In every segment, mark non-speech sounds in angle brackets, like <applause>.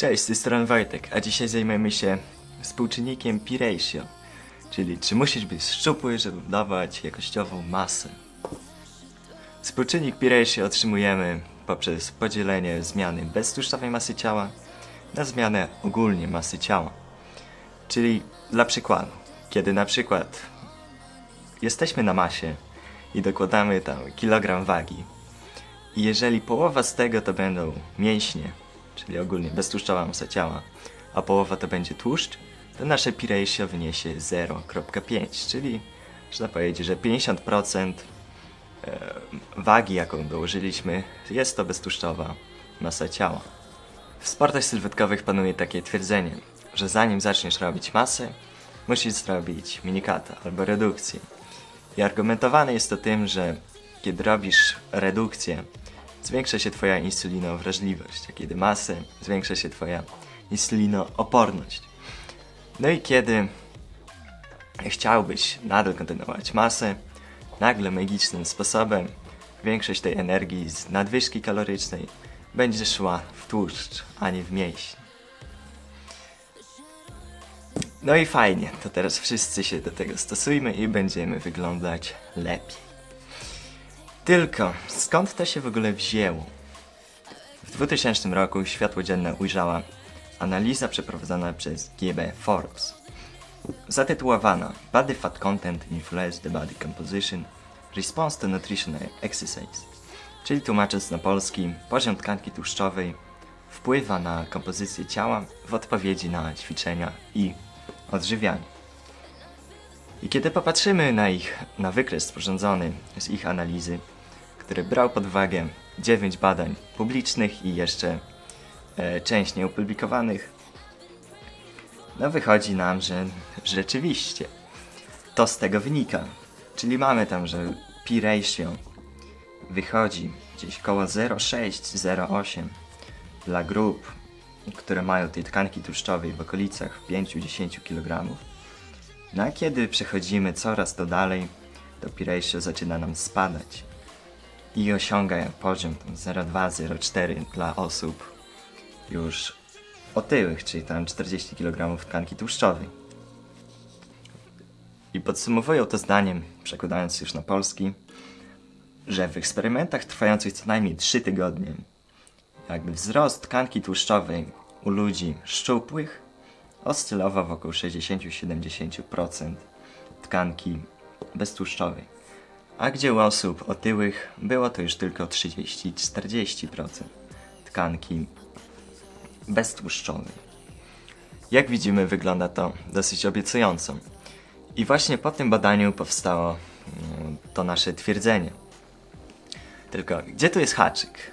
Cześć, z tej strony Wojtek, a dzisiaj zajmiemy się współczynnikiem P ratio, czyli czy musisz być szczupły, żeby dawać jakościową masę. Współczynnik P ratio otrzymujemy poprzez podzielenie zmiany beztłuszczowej masy ciała na zmianę ogólnie masy ciała. Czyli dla przykładu, kiedy na przykład jesteśmy na masie i dokładamy tam kilogram wagi, i jeżeli połowa z tego to będą mięśnie, czyli ogólnie beztłuszczowa masa ciała, a połowa to będzie tłuszcz, to nasze P ratio wyniesie 0,5, czyli można powiedzieć, że 50% e, wagi, jaką dołożyliśmy, jest to beztłuszczowa masa ciała. W sportach sylwetkowych panuje takie twierdzenie, że zanim zaczniesz robić masę, musisz zrobić minikata albo redukcję. I argumentowane jest to tym, że kiedy robisz redukcję, zwiększa się Twoja insulinowrażliwość, a kiedy masę, zwiększa się Twoja insulinooporność. No i kiedy chciałbyś nadal kontynuować masę, nagle magicznym sposobem większość tej energii z nadwyżki kalorycznej będzie szła w tłuszcz, a nie w mięśnie. No i fajnie, to teraz wszyscy się do tego stosujmy i będziemy wyglądać lepiej. Tylko, skąd to się w ogóle wzięło? W 2000 roku światło dzienne ujrzała analiza przeprowadzona przez GB Forbes. Zatytułowana Body Fat Content Influence the Body Composition Response to Nutrition and Exercise, czyli tłumacząc na polski, poziom tkanki tłuszczowej wpływa na kompozycję ciała w odpowiedzi na ćwiczenia i odżywianie. I kiedy popatrzymy na ich, na wykres sporządzony z ich analizy, który brał pod uwagę 9 badań publicznych i jeszcze e, część nieopublikowanych, no wychodzi nam, że rzeczywiście to z tego wynika. Czyli mamy tam, że P ratio wychodzi gdzieś koło 0,6-0,8 dla grup, które mają tej tkanki tłuszczowej w okolicach 5-10 kg. No a kiedy przechodzimy coraz to dalej, to P ratio zaczyna nam spadać i osiąga poziom tam 0,2-0,4 dla osób już otyłych, czyli tam 40 kg tkanki tłuszczowej. I podsumowują to zdaniem, przekładając już na polski, że w eksperymentach trwających co najmniej 3 tygodnie, jakby wzrost tkanki tłuszczowej u ludzi szczupłych oscylował wokół 60-70% tkanki beztłuszczowej, a gdzie u osób otyłych było to już tylko 30-40% tkanki beztłuszczowej. Jak widzimy, wygląda to dosyć obiecująco. I właśnie po tym badaniu powstało mm, to nasze twierdzenie. Tylko, gdzie tu jest haczyk?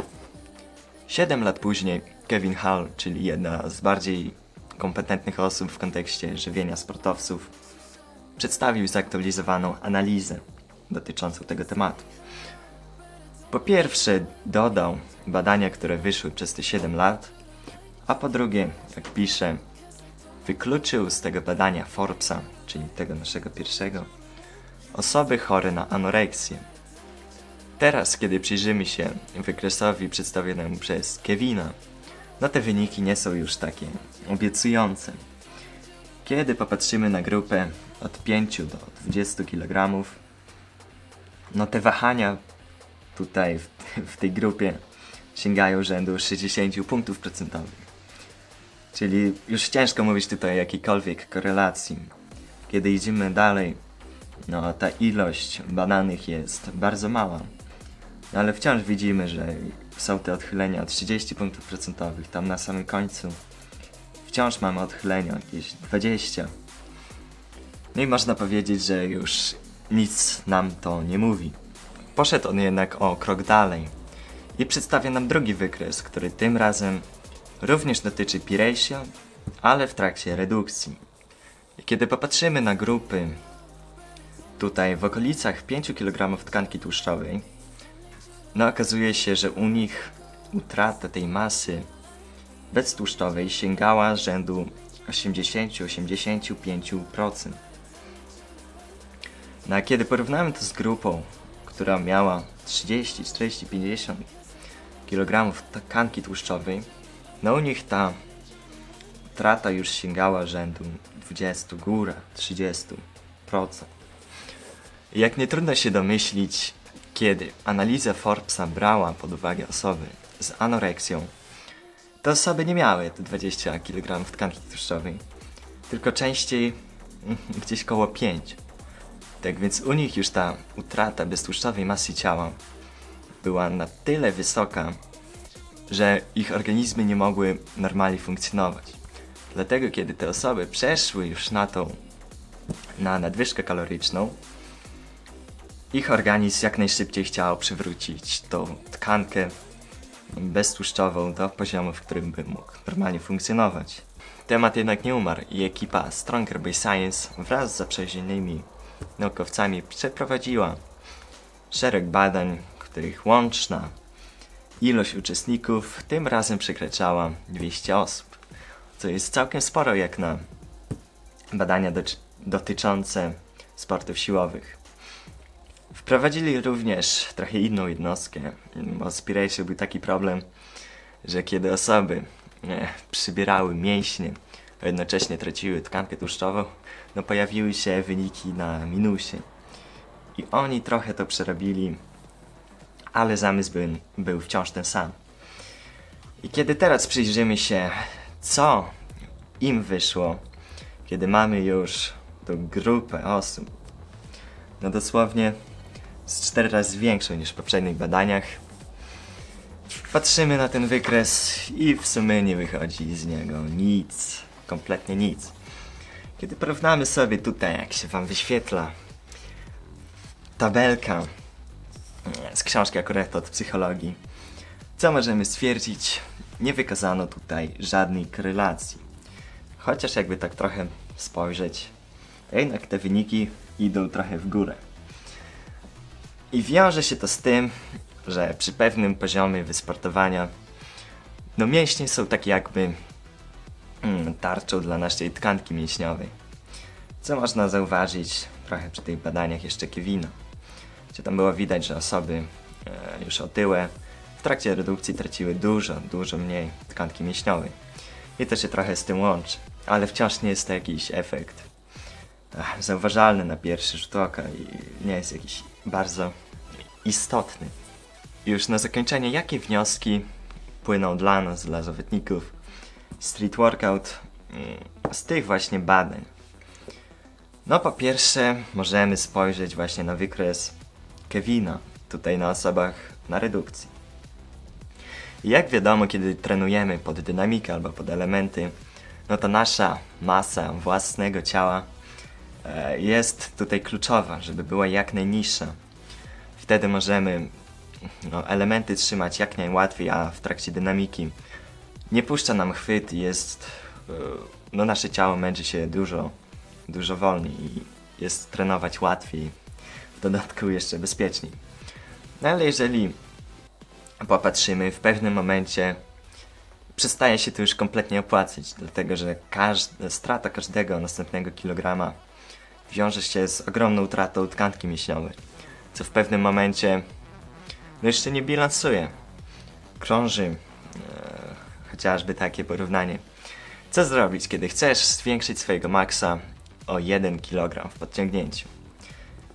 Siedem lat później Kevin Hall, czyli jedna z bardziej kompetentnych osób w kontekście żywienia sportowców, przedstawił zaktualizowaną analizę dotyczącą tego tematu. Po pierwsze, dodał badania, które wyszły przez te 7 lat, a po drugie, jak pisze, wykluczył z tego badania Forbesa, czyli tego naszego pierwszego, osoby chore na anoreksję. Teraz, kiedy przyjrzymy się wykresowi przedstawionemu przez Kevina, no te wyniki nie są już takie obiecujące. Kiedy popatrzymy na grupę od 5 do 20 kg, no te wahania tutaj w, w tej grupie sięgają rzędu 60 punktów procentowych. Czyli już ciężko mówić tutaj o jakiejkolwiek korelacji. Kiedy idziemy dalej, no ta ilość badanych jest bardzo mała. No ale wciąż widzimy, że są te odchylenia o 30 punktów procentowych tam na samym końcu. Wciąż mamy odchylenia jakieś 20. No i można powiedzieć, że już nic nam to nie mówi. Poszedł on jednak o krok dalej i przedstawia nam drugi wykres, który tym razem również dotyczy P ratio, ale w trakcie redukcji. I kiedy popatrzymy na grupy tutaj w okolicach 5 kg tkanki tłuszczowej, no okazuje się, że u nich utrata tej masy beztłuszczowej sięgała rzędu 80-85%. No a kiedy porównamy to z grupą, która miała 30, 40, 50 kg tkanki tłuszczowej, no u nich ta utrata już sięgała rzędu 20 góra 30%. I Jak nie trudno się domyślić, kiedy analiza Forbesa brała pod uwagę osoby z anoreksją, te osoby nie miały te 20 kg tkanki tłuszczowej, tylko częściej mm, gdzieś koło 5. Tak więc u nich już ta utrata beztłuszczowej masy ciała była na tyle wysoka, że ich organizmy nie mogły normalnie funkcjonować. Dlatego kiedy te osoby przeszły już na tą na nadwyżkę kaloryczną, ich organizm jak najszybciej chciał przywrócić tą tkankę beztłuszczową do poziomu, w którym by mógł normalnie funkcjonować. Temat jednak nie umarł i ekipa Stronger by Science wraz z zaprzyjaźnionymi naukowcami przeprowadziła szereg badań, których łączna ilość uczestników tym razem przekraczała 200 osób, co jest całkiem sporo jak na badania dotyczące sportów siłowych. Wprowadzili również trochę inną jednostkę, bo z był taki problem, że kiedy osoby przybierały mięśnie, a jednocześnie traciły tkankę tłuszczową, no pojawiły się wyniki na minusie. I oni trochę to przerobili, ale zamysł był, był wciąż ten sam. I kiedy teraz przyjrzymy się, co im wyszło, kiedy mamy już tą grupę osób, no dosłownie z cztery razy większą niż w poprzednich badaniach, patrzymy na ten wykres i w sumie nie wychodzi z niego nic, kompletnie nic. Kiedy porównamy sobie tutaj, jak się wam wyświetla tabelka z książki akurat od psychologii, co możemy stwierdzić? Nie wykazano tutaj żadnej korelacji. Chociaż jakby tak trochę spojrzeć, jednak te wyniki idą trochę w górę. I wiąże się to z tym, że przy pewnym poziomie wysportowania, no mięśnie są tak jakby mm, tarczą dla naszej tkanki mięśniowej. Co można zauważyć trochę przy tych badaniach jeszcze Kevina, gdzie tam było widać, że osoby e, już otyłe w trakcie redukcji traciły dużo, dużo mniej tkanki mięśniowej. I to się trochę z tym łączy, ale wciąż nie jest to jakiś efekt ach, zauważalny na pierwszy rzut oka i nie jest jakiś bardzo istotny. Już na zakończenie, jakie wnioski płyną dla nas, dla zawodników street workout mm, z tych właśnie badań? No po pierwsze możemy spojrzeć właśnie na wykres Kevina, tutaj na osobach na redukcji. Jak wiadomo, kiedy trenujemy pod dynamikę albo pod elementy, no to nasza masa własnego ciała e, jest tutaj kluczowa, żeby była jak najniższa. Wtedy możemy no, elementy trzymać jak najłatwiej, a w trakcie dynamiki nie puszcza nam chwyt i jest, e, no nasze ciało męczy się dużo, dużo wolniej i jest trenować łatwiej, w dodatku jeszcze bezpieczniej. No ale jeżeli popatrzymy, w pewnym momencie przestaje się to już kompletnie opłacać, dlatego że każda, strata każdego następnego kilograma wiąże się z ogromną utratą tkanki mięśniowej, co w pewnym momencie no jeszcze nie bilansuje. Krąży e, chociażby takie porównanie. Co zrobić, kiedy chcesz zwiększyć swojego maksa o 1 kg w podciągnięciu?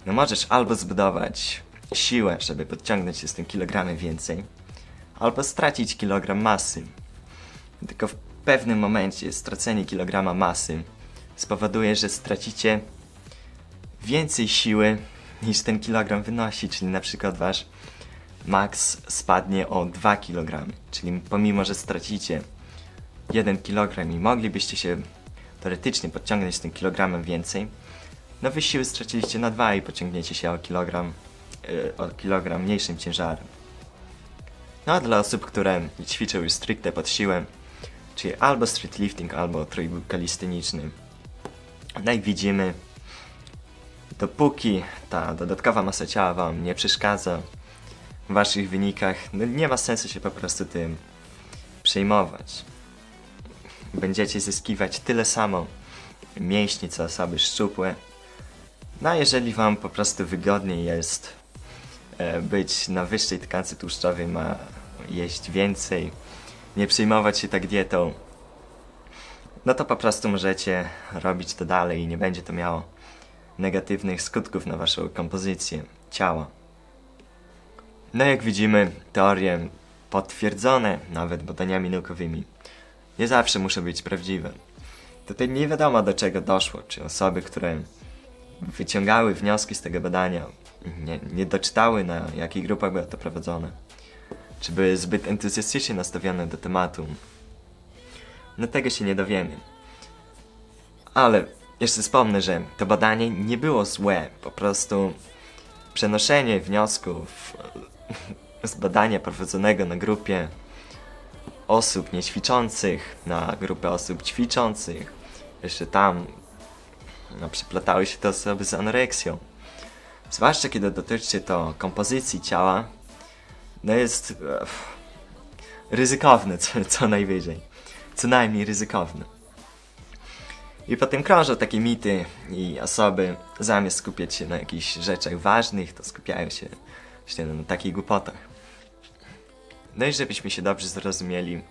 No możesz albo zbudować siłę, żeby podciągnąć się z tym kilogramem więcej, albo stracić kilogram masy. Tylko w pewnym momencie stracenie kilograma masy spowoduje, że stracicie więcej siły niż ten kilogram wynosi, czyli na przykład wasz max spadnie o 2 kg. Czyli pomimo, że stracicie 1 kg i moglibyście się teoretycznie podciągnąć z tym kilogramem więcej, no wy siły straciliście na 2 i pociągniecie się o kilogram, yy, o kilogram mniejszym ciężarem. No a dla osób, które ćwiczą już stricte pod siłę, czyli albo street lifting, albo trójbój kalisteniczny, no i widzimy, dopóki ta dodatkowa masa ciała wam nie przeszkadza waszych wynikach, no nie ma sensu się po prostu tym przejmować. Będziecie zyskiwać tyle samo mięśni, co osoby szczupłe. No a jeżeli wam po prostu wygodniej jest e, być na wyższej tkance tłuszczowej, ma jeść więcej, nie przejmować się tak dietą, no to po prostu możecie robić to dalej i nie będzie to miało negatywnych skutków na waszą kompozycję ciała. No jak widzimy, teorie potwierdzone nawet badaniami naukowymi nie zawsze muszą być prawdziwe. Tutaj nie wiadomo do czego doszło, czy osoby, które wyciągały wnioski z tego badania nie, nie doczytały na jakich grupach było to prowadzone, czy były zbyt entuzjastycznie nastawione do tematu. No tego się nie dowiemy. Ale jeszcze wspomnę, że to badanie nie było złe, po prostu przenoszenie wniosków <laughs> z badania prowadzonego na grupie osób niećwiczących na grupę osób ćwiczących. Jeszcze tam no, przyplatały się te osoby z anoreksją. Zwłaszcza kiedy dotyczy to kompozycji ciała, no jest e, ryzykowne co, co najwyżej. Co najmniej ryzykowne. I potem krążą takie mity i osoby zamiast skupiać się na jakichś rzeczach ważnych, to skupiają się właśnie na takich głupotach. No i żebyśmy się dobrze zrozumieli,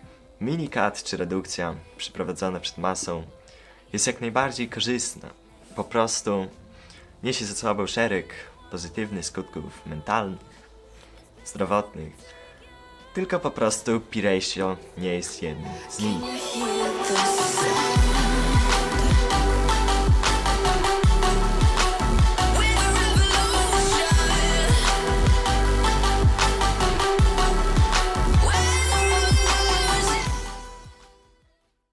minikat czy redukcja przeprowadzona przed masą jest jak najbardziej korzystna. Po prostu niesie ze sobą szereg pozytywnych skutków mentalnych, zdrowotnych. Tylko po prostu Piratio nie jest jednym z nich.